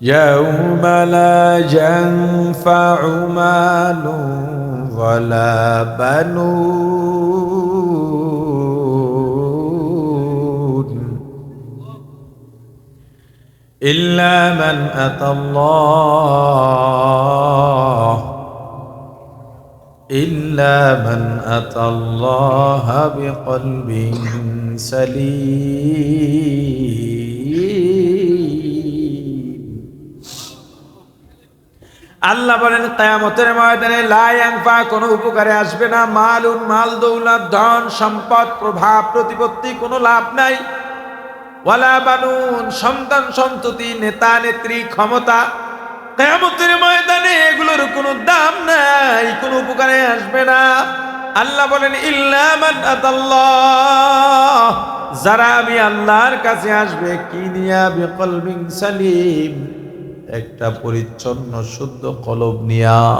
يوم لا ينفع مال ولا بنون إلا من أتى الله إلا من أتى الله بقلب سليم. আল্লাহ বলেন, কায়ামতের ময়দানে লায়াংফা কোনো উপকারে আসবে না। মালুন, মাল দৌলত, ধন, সম্পদ, প্রভাব, প্রতিপত্তি, কোনো লাভ নাই। ওয়ালা বানুন, সন্তান সন্ততি, নেতা, নেত্রী, ক্ষমতা। কেয়ামতের ময়দানে এগুলোর কোনো দাম নাই, কোনো উপকারে আসবে না। আল্লাহ বলেন ইল্লামান আতাল্লাহ। যারা আমি আল্লাহর কাছে আসবে, কি নিয়া বিকলবিন সালিম। একটা পরিচ্ছন্ন, শুদ্ধ কলব নিয়া।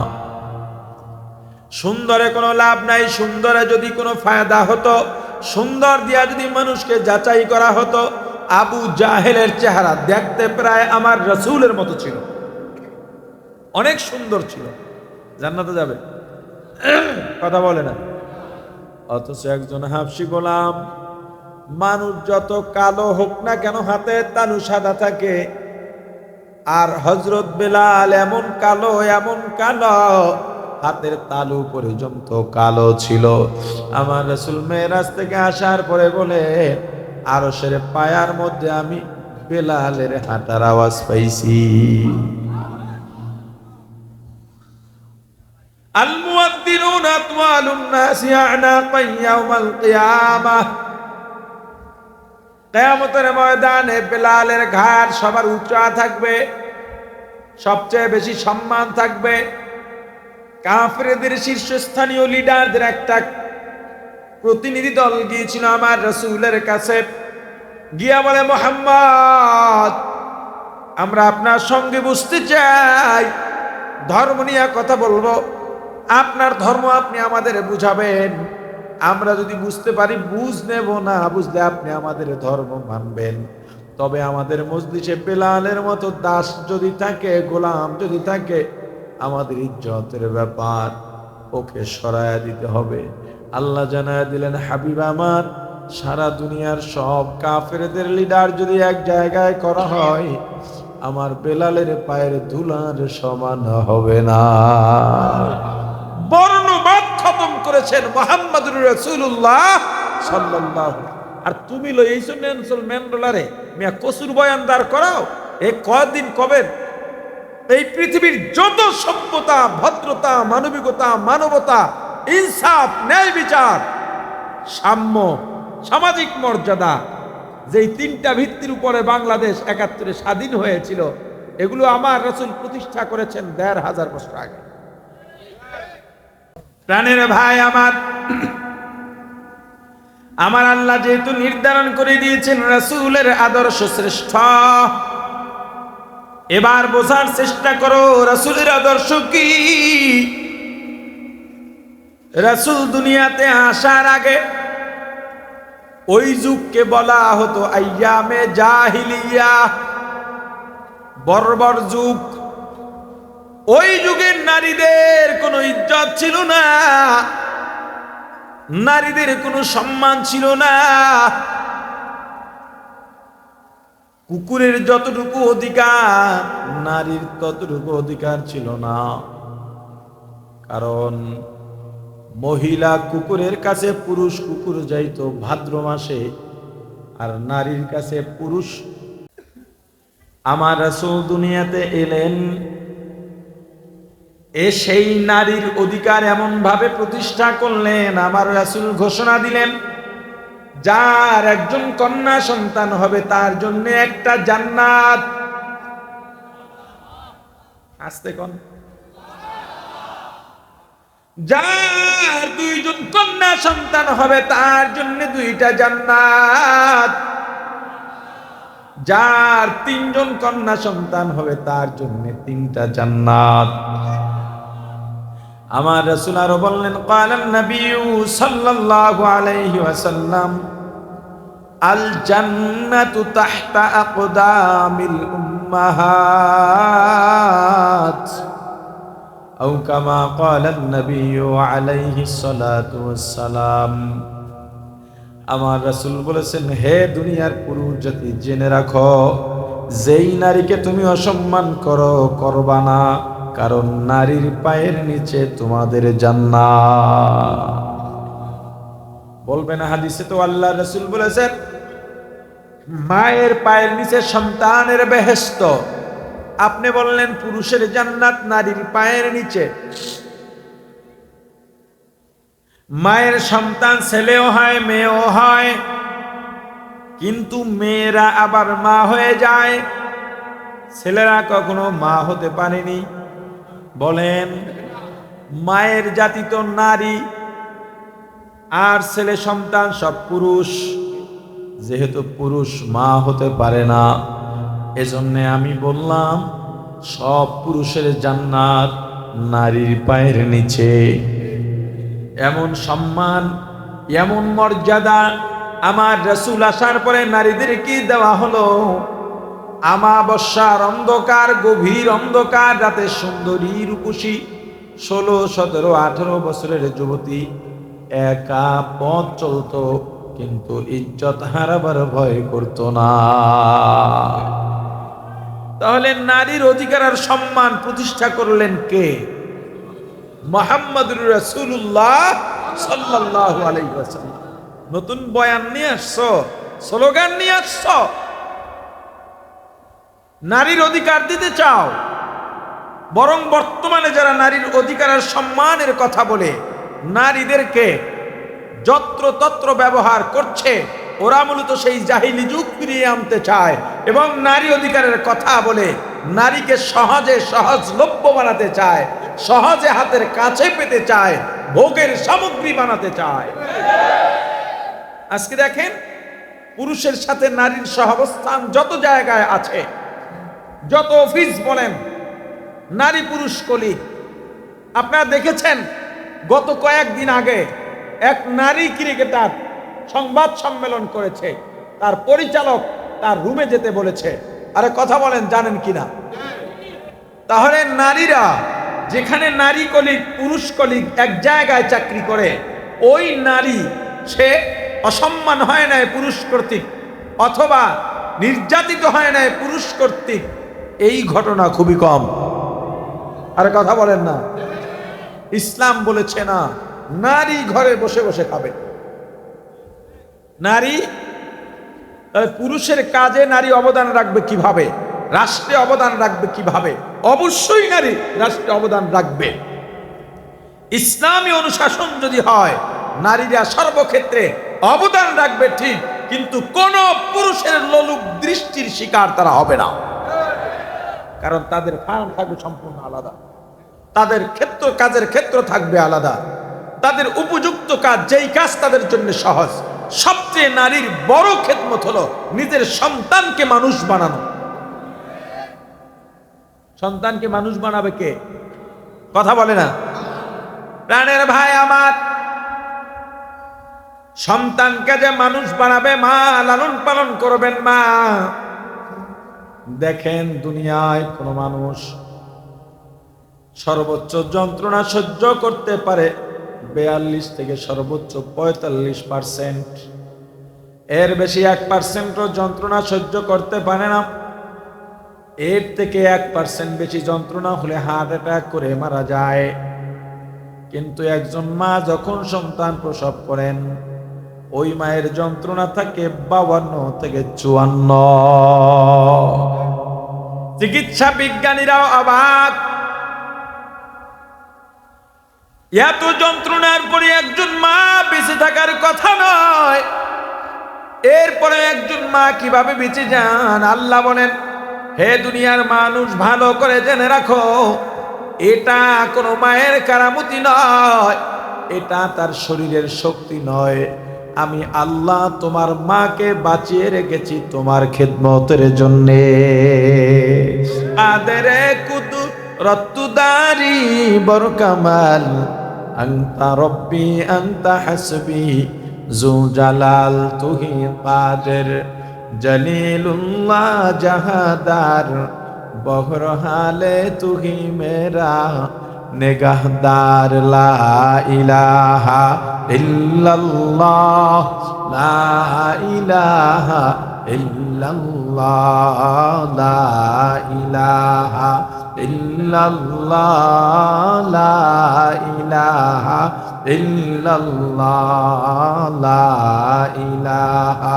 সুন্দরে কোনো লাভ নাই, সুন্দরে যদি কোনো ফায়দা হতো, সুন্দর দিয়া যদি মানুষকে যাচাই করা হতো, আবু জাহেলের চেহারা দেখতে প্রায় আমার রসুলের মতো ছিল। অনেক সুন্দর ছিল। জান্নাতে যাবে। কথা বলে না। অথচ একজন হাফসি গোলাম, মানুষ যত কালো হোক না কেন হাতে তালু সাদা থাকে আর হজরত বেলাল এমন কালো এমন কালো হাতের তালু পর্যন্ত কালো ছিল আমার রসুল মেয়েরাজ থেকে আসার পরে বলে আরো সেরে পায়ার মধ্যে আমি বেলালের হাঁটার আওয়াজ পাইছি المؤذنون أطوال الناس أعناقا يوم القيامة কেয়ামতের ময়দানে বেলালের ঘাট সবার উঁচা থাকবে, সবচেয়ে বেশি সম্মান থাকবে। কাফরেদের শীর্ষস্থানীয় লিডারদের একটা প্রতিনিধি দল গিয়েছিল আমার রসুলের কাছে। গিয়া বলে, মোহাম্মদ, আমরা আপনার সঙ্গে বুঝতে চাই। ধর্ম নিয়ে কথা বলব। আপনার ধর্ম আপনি আমাদের বুঝাবেন। আমরা যদি বুঝতে পারি, বুঝ নেব না, বুঝলে আপনি আমাদের ধর্ম মানবেন। তবে আমাদের মসজিদে বেলালের মতো দাস যদি থাকে, গোলাম যদি থাকে, আমাদের ইজ্জতের ব্যাপার, ওকে সরায়া দিতে হবে। আল্লাহ জানায় দিলেন, হাবিব আমার, সারা দুনিয়ার সব কাফেরদের লিডার যদি এক জায়গায় করা হয়, আমার বেলালের পায়ের ধুলার সমান হবে না। করেছেন মোহাম্মদুর রসুল্লাহ সাল্লাল্লাহু আর তুমি লো এই নেনসল মেন্ডলারে মিয়া কসুর বয়ানদার করাও? এ কদিন কবে? এই পৃথিবীর যত সভ্যতা, ভদ্রতা, মানবিকতা, মানবতা, ইনসাফ, ন্যায় বিচার, সাম্য, সামাজিক মর্যাদা, যেই তিনটা ভিত্তির উপরে বাংলাদেশ একাত্তরে স্বাধীন হয়েছিল, এগুলো আমার রসুল প্রতিষ্ঠা করেছেন দেড় হাজার বছর আগে। প্রাণের ভাই আমার আমার আল্লাহ যেহেতু নির্ধারণ করে দিয়েছেন রসুলের আদর্শ শ্রেষ্ঠ, এবার বোঝার চেষ্টা করো রসুলের আদর্শ কি? রসুল দুনিয়াতে আসার আগে ওই যুগকে বলা হতো আইয়ামে জাহিলিয়া, বর্বর যুগ। ওই যুগের নারীদের কোনো ইজ্জত ছিল না। নারীদের কোনো সম্মান ছিল না। কুকুরের যতটুকু অধিকার, নারীর ততটুকু অধিকার ছিল না। কারণ মহিলা কুকুরের কাছে, পুরুষ কুকুর যাইতো ভাদ্র মাসে, আর নারীর কাছে পুরুষ। আমার রাসূল দুনিয়াতে এলেন এ সেই নারীর অধিকার এমন ভাবে প্রতিষ্ঠা করলেন, আমার রাসূল ঘোষণা দিলেন, যার একজন কন্যা সন্তান হবে তার জন্য একটা জান্নাত। আসতে কন। যার দুইজন কন্যা সন্তান হবে তার জন্য দুইটা জান্নাত। যার তিনজন কন্যা সন্তান হবে তার জন্য তিনটা জান্নাত। আমার রসুল আরও বললেন, কালান নবিউ সাল্লাল্লাহু আলাইহি ওয়াসাল্লাম আল জান্নাতু তাহতা আকদামিল উম্মাহাত, আও কামা ক্বালান নবিউ আলাইহি সালাতু ওয়াসসালাম। আমার রাসূল বলেছেন, হে দুনিয়ার পুরুষ জাতি, জেনে রাখো, যেই নারীকে তুমি অসম্মান করো, করবা না। কারণ নারীর পায়ের নিচে তোমাদের জান্নাত। বলবেন হাদিসে তো আল্লাহ রসুল বলেছেন, মায়ের পায়ের নিচে সন্তানের বেহেস্ত আপনি বললেন পুরুষের জান্নাত নারীর পায়ের নিচে। মায়ের সন্তান ছেলেও হয়, মেয়েও হয়, কিন্তু মেয়েরা আবার মা হয়ে যায়। ছেলেরা কখনো মা হতে পারেনি। বলেন, মায়ের জাতি তো নারী, আর ছেলে সন্তান সব পুরুষ। যেহেতু পুরুষ মা হতে পারে না, এজন্যে আমি বললাম, সব পুরুষের জান্নাত নারীর পায়ের নিচে। এমন সম্মান, এমন মর্যাদা আমার রসুল আসার পরে নারীদের কি দেওয়া হলো? আমাবস্যার অন্ধকার, গভীর অন্ধকার, রাতে সুন্দরী রূপসী, ষোলো, সতেরো, আঠেরো বছরের যুবতী একা পথ চলতো, কিন্তু ইজ্জত হারাবার ভয় করত না। তাহলে নারীর অধিকার আর সম্মান প্রতিষ্ঠা করলেন কে? মোহাম্মদুর রাসূলুল্লাহ সাল্লাল্লাহু আলাইহি নতুন বয়ান নিয়ে আসছো, স্লোগান নিয়ে আসছো নারীর অধিকার দিতে চাও, বরং বর্তমানে যারা নারীর অধিকার আর সম্মানের কথা বলে, নারীদেরকে যত্রতত্র ব্যবহার করছে, ওরা মূলত সেই জাহিলি যুগ ফিরিয়ে আনতে চায় এবং নারী অধিকারের কথা বলে নারীকে সহজে সহজলভ্য বানাতে চায়, সহজে হাতের কাছে পেতে চায়, ভোগের সামগ্রী বানাতে চায়। আজকে দেখেন, পুরুষের সাথে নারীর সহাবস্থান যত জায়গায় আছে যত অফিস বলেন, নারী পুরুষ কলি। আপনারা দেখেছেন, গত কয়েকদিন আগে এক নারী ক্রিকেটার সংবাদ সম্মেলন করেছে। তার পরিচালক তার রুমে যেতে বলেছে। আরে কথা বলেন, জানেন কিনা? তাহলে নারীরা, যেখানে নারী কলিগ পুরুষ কলিগ এক জায়গায় চাকরি করে, ওই নারী সে অসম্মান হয় নাই পুরুষ কর্তৃক, অথবা নির্যাতিত হয় নাই পুরুষ কর্তৃক এই ঘটনা খুবই কম। আরে কথা বলেন না। ইসলাম বলেছে না, নারী ঘরে বসে বসে খাবে। নারী পুরুষের কাজে নারী অবদান রাখবে কীভাবে? রাষ্ট্রে অবদান রাখবে কীভাবে? অবশ্যই নারী রাষ্ট্রে অবদান রাখবে। ইসলামী অনুশাসন যদি হয়, নারীরা সর্বক্ষেত্রে অবদান রাখবে ঠিক, কিন্তু কোন পুরুষের লোলুপ দৃষ্টির শিকার তারা হবে না। কারণ তাদের ফার্ম থাকবে সম্পূর্ণ আলাদা। তাদের ক্ষেত্র, কাজের ক্ষেত্র থাকবে আলাদা। তাদের উপযুক্ত কাজ, যেই কাজ তাদের জন্য সহজ। সবচেয়ে নারীর বড় খেদমত হলো নিজের সন্তানকে মানুষ বানানো। সন্তানকে মানুষ বানাবে কে? কথা বলে না। প্রাণের ভাই আমার, সন্তানকে যে মানুষ বানাবে মা, লালন পালন করবেন মা। দেখেন দুনিয়ায় কোনো মানুষ সর্বোচ্চ যন্ত্রণা সহ্য করতে পারে বেয়াল্লিশ থেকে সর্বোচ্চ পঁয়তাল্লিশ পার্সেন্ট। এর বেশি এক পার্সেন্টও যন্ত্রণা সহ্য করতে পারে না। এর থেকে এক পার্সেন্ট বেশি যন্ত্রণা হলে হার্ট অ্যাটাক করে মারা যায়। কিন্তু একজন মা যখন সন্তান প্রসব করেন, ওই মায়ের যন্ত্রণা থাকে বাউান্ন থেকে চুয়ান্ন। চিকিৎসা বিজ্ঞানীরাও অবাক। এত যন্ত্রণার পরে একজন মা বেঁচে থাকার কথা নয়। এরপরে একজন মা কীভাবে বেঁচে যান? আল্লাহ বলেন, হে দুনিয়ার মানুষ, ভালো করে জেনে রাখো, এটা কোনো মায়ের কারামতি নয়, এটা তার শরীরের শক্তি নয়। আমি আল্লাহ তোমার মাকে বাঁচিয়ে রেখেছি তোমার খেদমতের জন্যে। আদের কুতু রত্তুদারি বড় কামাল আংতা রব্বি আংতা হাসবি জু জালাল তুহি কাদের জলিলুল্লাহ জাহাদার, বহরহালে তুহি মেরা, নিগাহদার লা ইলাহা ইল্লাল্লাহ, লা ইলাহা ইল্লাল্লাহ, লা ইলাহা ইল্লাল্লাহ, লা ইলাহা ইল্লাল্লাহ, লা ইলাহা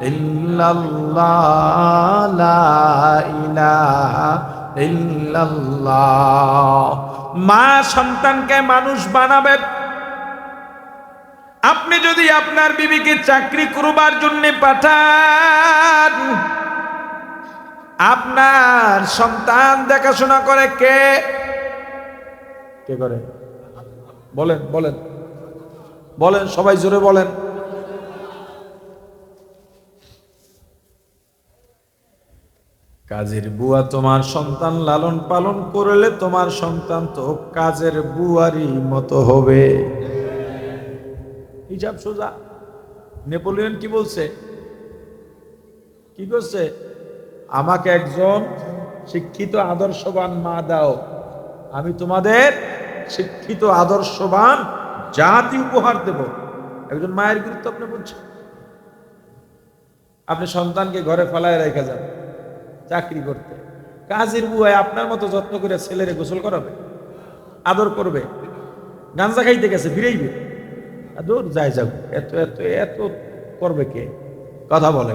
ইল্লাল্লাহ, লা ইলাহা ইল্লাল্লাহ। মা সন্তানকে মানুষ বানাবে আপনি যদি আপনার বিবিকে চাকরি করবার জন্য পাঠান, আপনার সন্তান দেখাশোনা করে কে? কে করে? বলেন বলেন। বলেন, সবাই জোরে বলেন। কাজের বুয়া তোমার সন্তান লালন পালন করলে তোমার সন্তান তো কাজের বুয়ারই মতো হবে। হিসাব সোজা। নেপোলিয়ন কি বলছে? কি করছে? আমাকে একজন শিক্ষিত আদর্শবান মা দাও। আমি তোমাদের শিক্ষিত আদর্শবান জাতি উপহার দেব। একজন মায়ের গুরুত্ব আপনি বলছেন। আপনি সন্তানকে ঘরে ফেলায় রেখে যান চাকরি করতে। কাজের বুয়ায় আপনার মতো যত্ন করে ছেলেরে গোসল করাবে, আদর করবে গাঞ্জা খাইতে গেছে, ফিরেইবে। দূর যাই যাক, এত এত এত করবে কে? কথা বলে।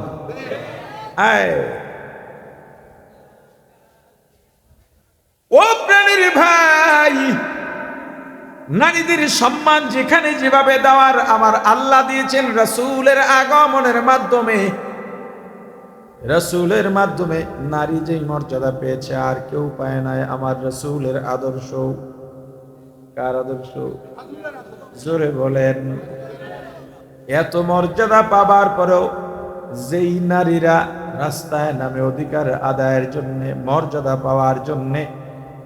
ও প্রাণীর ভাই, নারীদের সম্মান যেখানে যেভাবে দেওয়ার আমার আল্লাহ দিয়েছেন রসুলের আগমনের মাধ্যমে। রসুলের মাধ্যমে নারী যেই মর্যাদা পেয়েছে, আর কেউ পায় নাই আমার রসুলের আদর্শ। কার আদর্শ? জোরে বলেন, এত মর্যাদা পাবার পরেও যেই নারীরা রাস্তায় নামে অধিকার আদায়ের জন্য, মর্যাদা পাওয়ার জন্যে,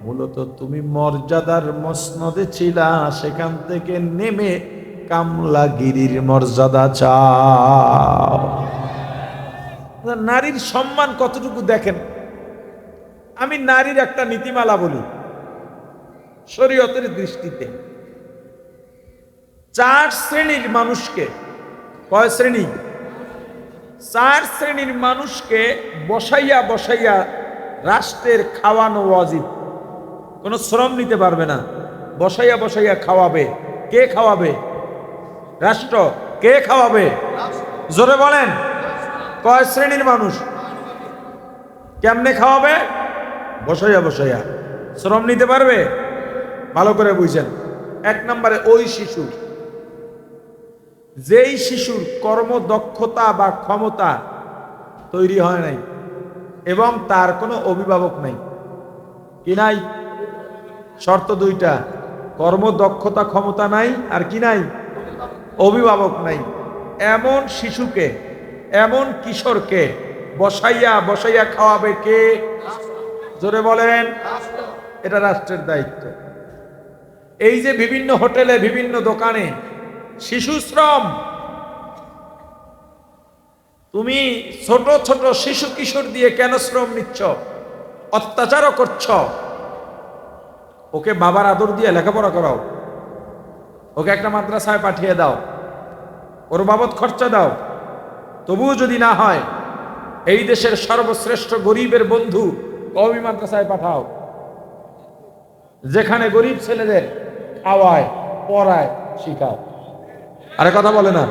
মূলত তুমি মর্যাদার মসনদে ছিলা, সেখান থেকে নেমে কামলাগিরির মর্যাদা চাও। নারীর সম্মান কতটুকু দেখেন? আমি নারীর একটা নীতিমালা বলি, শরীয়তের দৃষ্টিতে। চার শ্রেণির মানুষকে, কয় শ্রেণি? চার শ্রেণির মানুষকে বসাইয়া বসাইয়া রাষ্ট্রের খাওয়ানো ওয়াজিব। কোনো শ্রম নিতে পারবে না। বসাইয়া বসাইয়া খাওয়াবে। কে খাওয়াবে? রাষ্ট্র। কে খাওয়াবে? জোরে বলেন। কয় শ্রেণির মানুষ? কেমনে খাওয়াবে? বসাইয়া বসাইয়া। শ্রম নিতে পারবে? ভালো করে বুঝছেন এক নম্বরে ওই শিশু। যেই শিশুর কর্মদক্ষতা বা ক্ষমতা তৈরি হয় নাই এবং তার কোনো অভিভাবক নাই, কি নাই? শর্ত দুইটা, কর্মদক্ষতা ক্ষমতা নাই আর কি নাই? অভিভাবক নাই। এমন শিশুকে, এমন কিশোরকে বসাইয়া বসাইয়া খাওয়াবে কে? জোরে বলেন। এটা রাষ্ট্রের দায়িত্ব। এই যে বিভিন্ন হোটেলে, বিভিন্ন দোকানে শিশু শ্রম। তুমি ছোট ছোট শিশু কিশোর দিয়ে কেন শ্রম নিচ্ছ? অত্যাচারও করছ। ওকে বাবার আদর দিয়ে লেখাপড়া করাও। ওকে একটা মাদ্রাসায় পাঠিয়ে দাও। ওর বাবদ খরচা দাও। তবুও যদি না হয়, এই দেশের সর্বশ্রেষ্ঠ গরিবের বন্ধু কওমি মাদ্রাসায় পাঠাও। যেখানে গরিব ছেলেদের খাওয়ায়, পড়ায়, শিখাও। আরে কথা বলে না।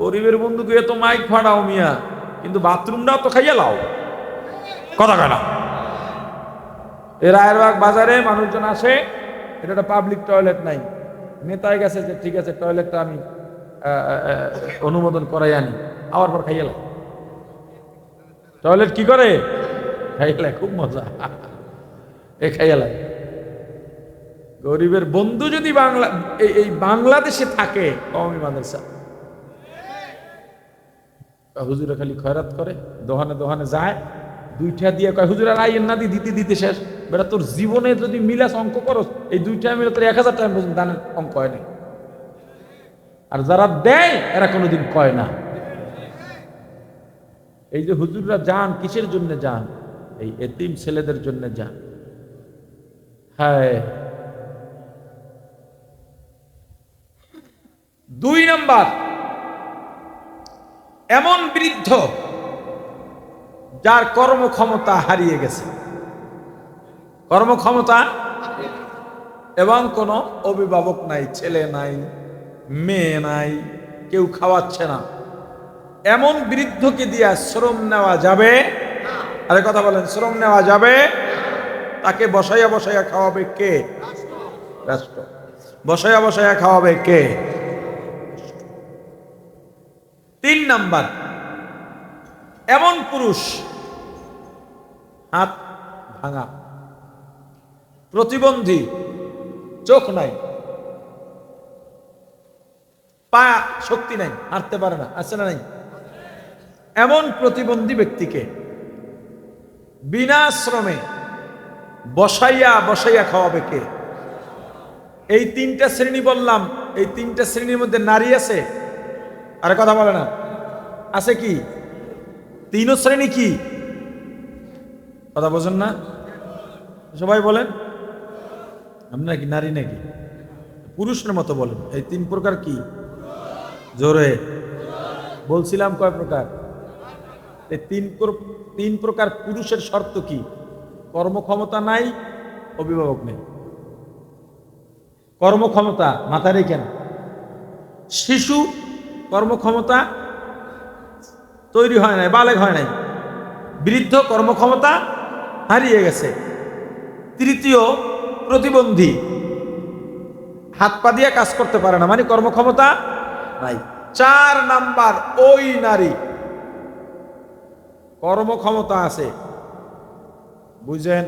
গরিবের বন্ধুকে এত মাইক ফাড়াও মিয়া কিন্তু বাথরুমটাও তো খাইয়া লাও। কথা কয় না। এ রায়েরবাগ বাজারে মানুষজন আসে এটা একটা পাবলিক টয়লেট নাই। নেতায় গেছে যে ঠিক আছে টয়লেটটা আমি অনুমোদন করাই আনি আবার পর খাইয়ে টয়লেট কি করে? খাইয়ে খুব মজা। এ খাইয়ে গরিবের বন্ধু যদি বাংলা, এই- বাংলাদেশে থাকে, কওমি মাদ্রাসা। হুজুরে খালি খয়রাত করে, দোহানে দোহানে যায়, দুইটা দিয়ে কয়, হুজুর আইয়ের না দিতে দিতে শেষ। বেটা, তোর জীবনে যদি মিলাস অঙ্ক করো এই দুইটা মিলে তোর এক হাজার টাকা পর্যন্ত দানের অঙ্ক হয় নাই। আর যারা দেয়, এরা কোনোদিন কয় না। এই যে হুজুররা যান, কিসের জন্য যান? এই এতিম ছেলেদের জন্য যান। হ্যাঁ দুই নাম্বার, এমন বৃদ্ধ যার কর্মক্ষমতা হারিয়ে গেছে। কর্মক্ষমতা এবং কোনো অভিভাবক নাই, ছেলে নাই, মেয়ে নাই, কেউ খাওয়াচ্ছে না। এমন বৃদ্ধকে দিয়া শ্রম নেওয়া যাবে? আরে কথা বলেন, শ্রম নেওয়া যাবে? তাকে বসাইয়া বসাইয়া খাওয়াবে কে? রাষ্ট্র। বসাইয়া বসাইয়া খাওয়াবে কে? তিন নাম্বার। এমন পুরুষ, হাত ভাঙা, প্রতিবন্ধী, চোখ নাই, পা শক্তি নাই, হাঁটতে পারে না, আছে না নাই? এমন প্রতিবন্ধী ব্যক্তিকে বিনা শ্রমে বসাইয়া বসাইয়া খাওয়াবে কে? এই তিনটা শ্রেণি বললাম, এই তিনটা শ্রেণির মধ্যে নারী আছে? আরে কথা বলে না। আছে কি? তিন শ্রেণি কি? কথা বোঝেন না। সবাই বলেন। আপনার কি নারী নাকি? পুরুষের মতো বলেন। এই তিন প্রকার কি? জোরে। বলছিলাম কয় প্রকার? এই তিন তিন প্রকার পুরুষের শর্ত কি? কর্মক্ষমতা নাই, অভিভাবক নেই। কর্মক্ষমতা মাথা রেখেন শিশু কর্মক্ষমতা তৈরি হয় নাই, বালেগ হয় নাই। বৃদ্ধ কর্মক্ষমতা হারিয়ে গেছে। তৃতীয়, প্রতিবন্ধী। হাত পা দিয়ে কাজ করতে পারে না মানে কর্মক্ষমতা নাই। চার নাম্বার, ওই নারী। কর্মক্ষমতা আছে। বুঝেন?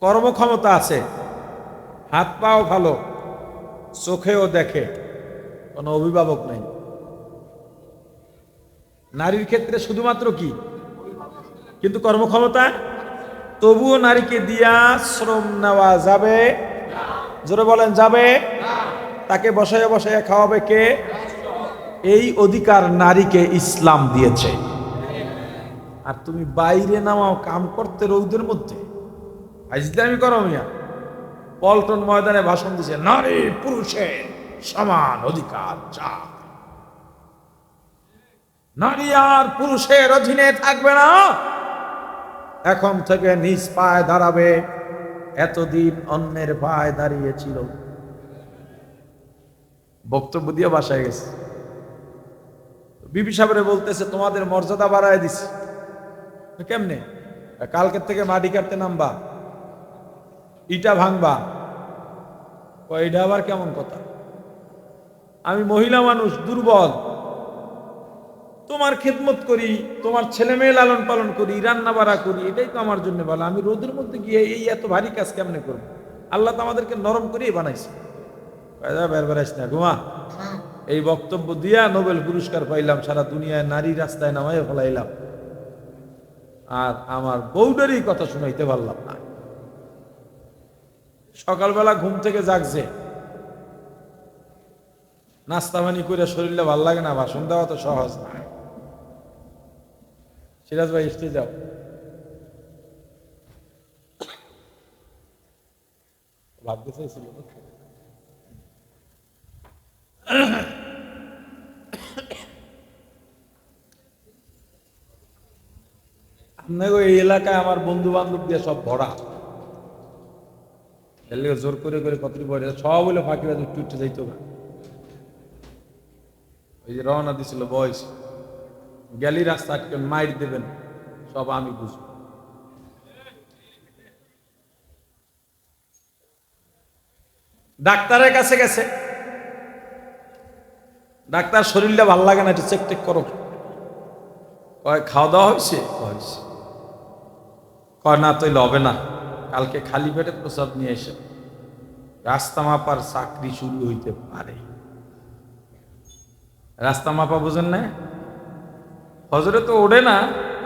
কর্মক্ষমতা আছে। হাত পাও ভালো, চোখেও দেখে। কোনো অভিভাবক নেই। নারীর ক্ষেত্রে শুধুমাত্র কি? কিন্তু কর্মক্ষমতা? তবুও নারীকে দিয়া শ্রম নেওয়া যাবে। জোরে বলেন, যাবে। তাকে বসায় বসায় খাওয়াবে কে? এই অধিকার নারীকে ইসলাম দিয়েছে। আর তুমি বাইরে নামাও, কাম করতে রৌদের মধ্যে। আমি করো মিয়া। পল্টন ময়দানে ভাষণ দিছে, নারী পুরুষের সমান অধিকার চা নারী আর পুরুষের অধীনে থাকবে না। এখন থেকে নিজ পায়ে দাঁড়াবে। এতদিন অন্যের পায়ে দাঁড়িয়েছিল। বক্তব্য দিয়ে বাসায় গেছে। বিবি সাহেবরে বলতেছে, তোমাদের মর্যাদা বাড়ায় দিছি। কেমনে? কালকের থেকে মাটি কাটতে নামবা। ইটা ভাঙবা। এটা আবার কেমন কথা? আমি মহিলা মানুষ দুর্বল। তোমার খেদমত করি তোমার ছেলে মেয়ে লালন পালন করি রান্না বাড়া করি এটাই তো আমার জন্য ভালো। আমি রোদের মধ্যে গিয়ে এই এত ভারী কাজ কেমনে করব? আল্লাহ তো আমাদেরকে নরম করেই বানাইছে। বের বেড়াইস না ঘুমা। এই বক্তব্য দিয়া নোবেল পুরস্কার পাইলাম সারা দুনিয়ায় নারী রাস্তায় নামাই ফেলাইলাম। আর আমার বউডারই কথা শুনাইতে পারলাম না। সকালবেলা ঘুম থেকে জাগছে। নাস্তা পানি করে শরীরটা ভালো লাগে না ভাষণ দেওয়া তো সহজ না। সিরাজ ভাই স্টে যাও। ভাবতে চাইছিল আপনাকে এই এলাকায় আমার বন্ধু বান্ধব দিয়ে সব ভরা। জোর করে করে কতটি পড়ে সব বলে ফাঁকিরা একটু উঠতে যাইতো না। ওই যে রওনা দিছিল বয়স। গেলি রাস্তা আটকে মাইর দেবেন, সব আমি বুঝব। ডাক্তারের কাছে গেছে। ডাক্তার শরীরটা ভালো লাগে না, একটু চেক টেক করো। কয়, খাওয়া দাওয়া হয়েছে? হয়েছে। কয়, না, তৈলে হবে না। কালকে খালি পেটে প্রসাদ নিয়ে এসে। রাস্তা মাপার চাকরি শুরু হইতে পারে। রাস্তা মাপা বুঝেন না হজরে তো ওঠে না,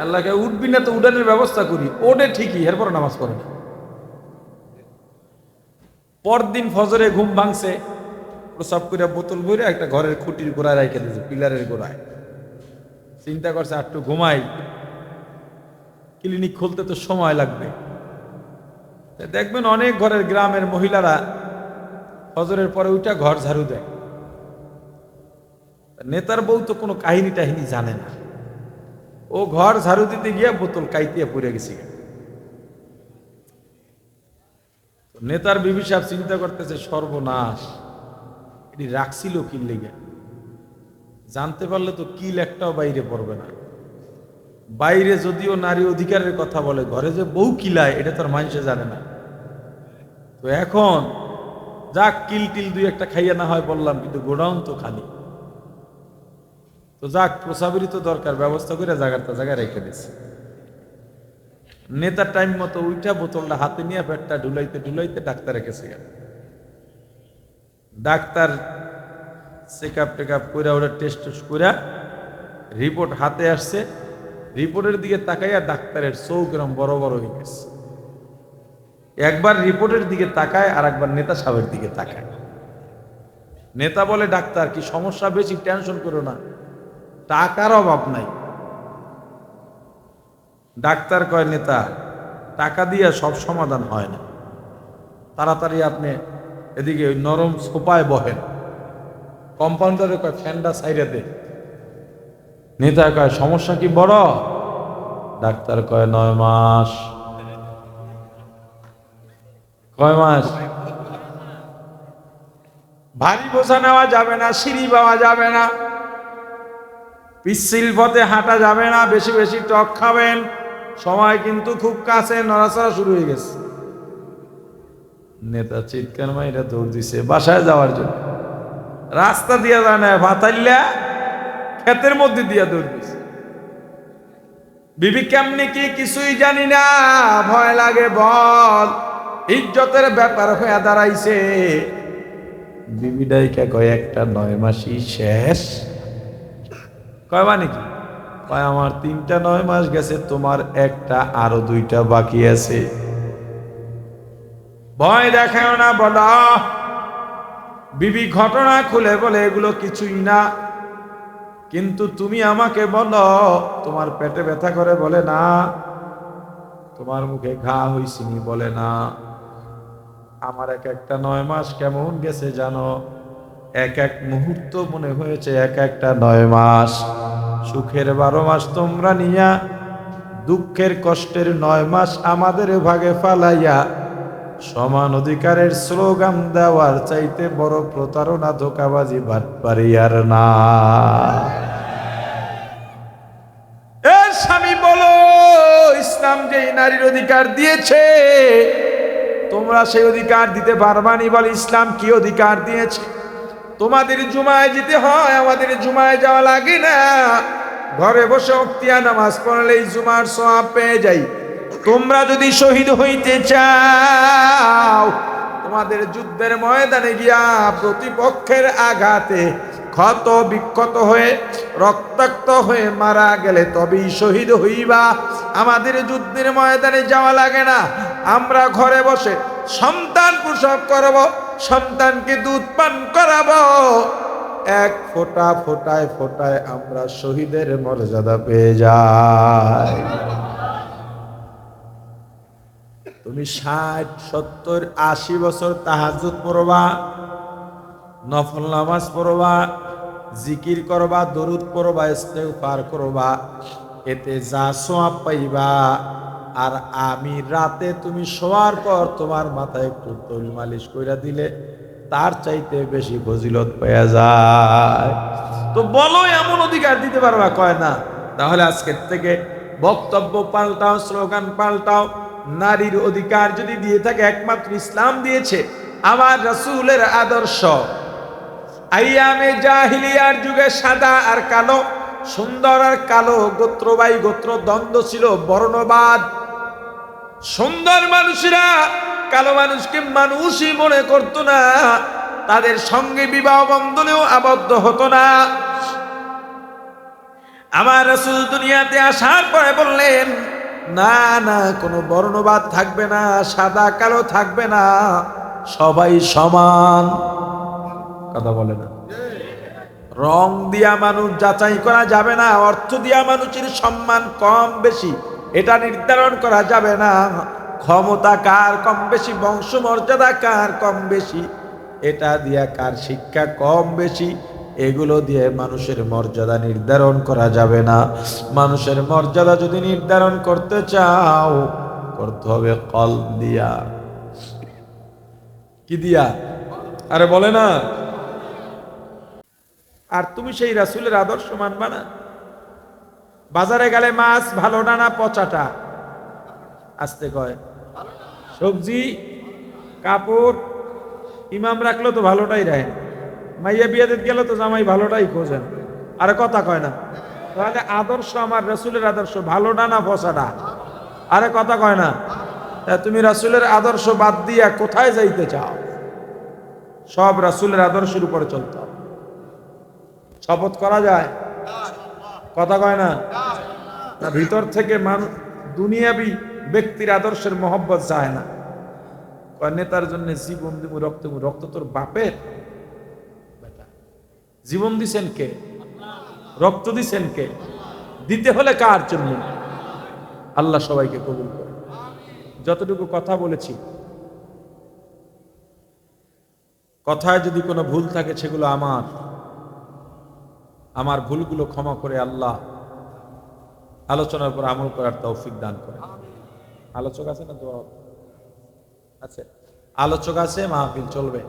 আল্লাহকে উঠবি না তো উঠানের ব্যবস্থা করি। ওঠে ঠিকই, এরপর নামাজ পড়ে না। পরদিন ফজরে ঘুম ভাঙছে, প্রসাব করে বোতল ভরে একটা ঘরের খুঁটির গোড়ায় রেখে দিয়েছে পিলারের গোড়ায়। চিন্তা করছে একটু ঘুমাই। ক্লিনিক খুলতে তো সময় লাগবে। দেখবেন অনেক ঘরের গ্রামের মহিলারা ফজরের পরে ওইটা ঘর ঝাড়ু দেয়। নেতার বউ তো কোনো কাহিনী টাহিনী জানে না। ও ঘর ঝাড়ু দিতে গিয়ে বোতল কাইতে পড়ে গেছে নেতার বিবি সাহেব চিন্তা করতেছে, সর্বনাশ, এটি রাখছিল কি লেগে? জানতে পারলে তো কিল একটাও বাইরে পড়বে না। বাইরে যদিও নারী অধিকারের কথা বলে, ঘরে যে বউ কিলায়, এটা তোর মানুষে জানে না। তো এখন যাক, কিল টিল দুই একটা খাইয়া না হয় বললাম, কিন্তু গোডাউন তো খালি। তো যাক প্রসাবেরই তো দরকার, ব্যবস্থা করে জায়গাটা জায়গায় রেখে দিয়েছে নেতার টাইম মতো উইটা বোতলটা হাতে নিয়ে পেটটা ঢুলাইতে ঢুলাইতে ডাক্তার রেখেছে doctor check up take up করে ওরা টেস্ট টেস্ট করে রিপোর্ট হাতে আসছে। রিপোর্টের দিকে তাকাইয়া ডাক্তারের চোখ এরম বড় বড় হয়ে গেছে। একবার রিপোর্টের দিকে তাকায় আর একবার নেতা সাহেবের দিকে তাকায়। নেতা বলে, ডাক্তার, কি সমস্যা? বেশি টেনশন করো না। টাকার অভাব নাই। ডাক্তার কয়, নেতা, টাকা দিয়ে সব সমাধান হয় না। তাড়াতাড়ি আপনি এদিকে ওই নরম সোপায় বহেন। কম্পাউন্ডারে কয়, ফ্যানটা সাইডে দে। নেতা কয়, সমস্যা কি বড়? ডাক্তার কয়, নয় মাস। কয় মাস? ভারী বোঝা নেওয়া যাবে না, সিঁড়ি পাওয়া যাবে না। পিচ্ছিল পথে হাঁটা যাবে না, বেশি বেশি টক খাবেন। সময় কিন্তু খুব কাছে, নড়াচড়া শুরু হয়ে গেছে। নেতা চিৎকার মাইরা দৌড় দিছে, বাসায় যাওয়ার জন্য। রাস্তা দিয়া যায় না ভাতাইলা ক্ষেতের মধ্যে দিয়া দৌড় দিছে। বিবি কেমনি কি কিছুই জানি না, ভয় লাগে বল, ইজ্জতের ব্যাপার হয়ে দাঁড়াইছে। বিবি ডাইকা কয়, একটা নয় মাসই শেষ। কয় মানে কি? কয়, আমার তিনটা নয় মাস গেছে, তোমার একটা আরও দুইটা বাকি আছে। ভয় দেখায় না বলা বিবি ঘটনা খুলে বলে, এগুলো কিছুই না। কিন্তু তুমি আমাকে বলো, তোমার পেটে ব্যথা করে বলে না। তোমার মুখে ঘা হইছিনি বলে না। আমার এক একটা নয় মাস কেমন গেছে জানো? এক এক মুহূর্ত মনে হয়েছে এক একটা নয় মাস। সুখের বারো মাস তোমরা নিয়া, দুঃখের কষ্টের নয় মাস আমাদের ভাগে ফালাইয়া, সমান অধিকারের স্লোগান দেওয়ার চাইতে বড় প্রতারণা, ধোকাবাজি বাদ পারি আর না। স্বামী বলো, ইসলাম যে নারীর অধিকার দিয়েছে, তোমরা সেই অধিকার দিতে পারবানি বল ইসলাম কি অধিকার দিয়েছে? তোমাদের জুমায় যেতে হয়, আমাদের জুমায় যাওয়া লাগে না। ঘরে বসে অক্তিয়া নামাজ পড়লেই জুমার সব পেয়ে যাই। তোমরা যদি শহীদ হইতে চাও, তোমাদের যুদ্ধের ময়দানে গিয়া প্রতিপক্ষের আঘাতে ক্ষত বিক্ষত হয়ে রক্তাক্ত হয়ে মারা গেলে তবেই শহীদ হইবা। আমাদের যুদ্ধের ময়দানে যাওয়া লাগে না। আমরা ঘরে বসে সন্তান প্রসব করব, সন্তানকে দুধ পান করাবো। এক ফোঁটা ফোটায় ফোটায় আমরা শহীদের মর্যাদা পেয়ে যাই। তুমি ষাট, সত্তর, আশি বছর তাহাজুদ পড়বা, নফল নামাজ পড়বা জিকির করবা, দরুদ পড়বা, ইস্তেগফার করবা, এতে যা সোয়াব পাইবা। আর আমি রাতে তুমি শোয়ার পর তোমার মাথায় একটু তৈল মালিশ কইরা দিলে তার চাইতে বেশি ফজিলত পাওয়া যায়। তো বলো, এমন অধিকার দিতে পারবা? কয় না। তাহলে আজকের থেকে বক্তব্য পাল্টাও, স্লোগান পাল্টাও, নারীর অধিকার যদি দিয়ে থাকে, একমাত্র ইসলাম দিয়েছে, আমার রসুলের আদর্শ। আইয়ামে জাহিলিয়ার যুগে সাদা আর কালো, সুন্দর আর কালো গোত্রবাই গোত্র দ্বন্দ্ব ছিল, বর্ণবাদ। সুন্দর মানুষেরা কালো মানুষকে মানুষই মনে করত না, তাদের সঙ্গে বিবাহ বন্ধনেও আবদ্ধ হতো না। আমার রসুল দুনিয়াতে আসার পরে বললেন, না না, কোনো বর্ণবাদ থাকবে না, সাদা কালো থাকবে না, সবাই সমান। কথা বলে না। রং দিয়া মানুষ যাচাই করা যাবে না, অর্থ দিয়া মানুষের সম্মান কম বেশি, এটা নির্ধারণ করা যাবে না। ক্ষমতা কার কম বেশি বংশ মর্যাদা কার কম বেশি, এটা দিয়া কার শিক্ষা কম বেশি, এগুলো দিয়ে মানুষের মর্যাদা নির্ধারণ করা যাবে না। মানুষের মর্যাদা যদি নির্ধারণ করতে চাও, করতে হবে কল দিয়া। কি দিয়া? আরে বলে না। আর তুমি সেই রাসুলের আদর্শ মানবা না? বাজারে গেলে মাছ ভালো না না পচাটা? আসতে কয়। সবজি, কাপড়, ইমাম রাখল তো ভালোটাই রাখেন মাইয়া বিয়াতে গেলে তো জামাই ভালোটাই খোঁজেন। আরে কথা কয় না। তাহলে আদর্শ আমার রসুলের আদর্শ ভালোটা না পচাটা? আরে কথা কয় না। তুমি রাসুলের আদর্শ বাদ দিয়া কোথায় যাইতে চাও? সব রাসুলের আদর্শের উপরে চলতে শপথ করা যায়? কথা কয় না? ভিতর থেকে মানুষ দুনিয়াবি ব্যক্তির আদর্শের মহব্বত যায় না। নেতার জন্য জীবন দিব রক্ত রক্ত তোর বাপের? জীবন দিছেন কে? রক্ত দিছেন কে? দিতে হলে কার জন্য? আল্লাহ সবাইকে কবুল করে যতটুকু কথা বলেছি, কথায় যদি কোনো ভুল থাকে, সেগুলো আমার। আমার ভুলগুলো ক্ষমা করে আল্লাহ আলোচনার উপর আমল করার তৌফিক দান করে। আলোচক আছে না তো আছে। আলোচক আছে, মাহফিল চলবে।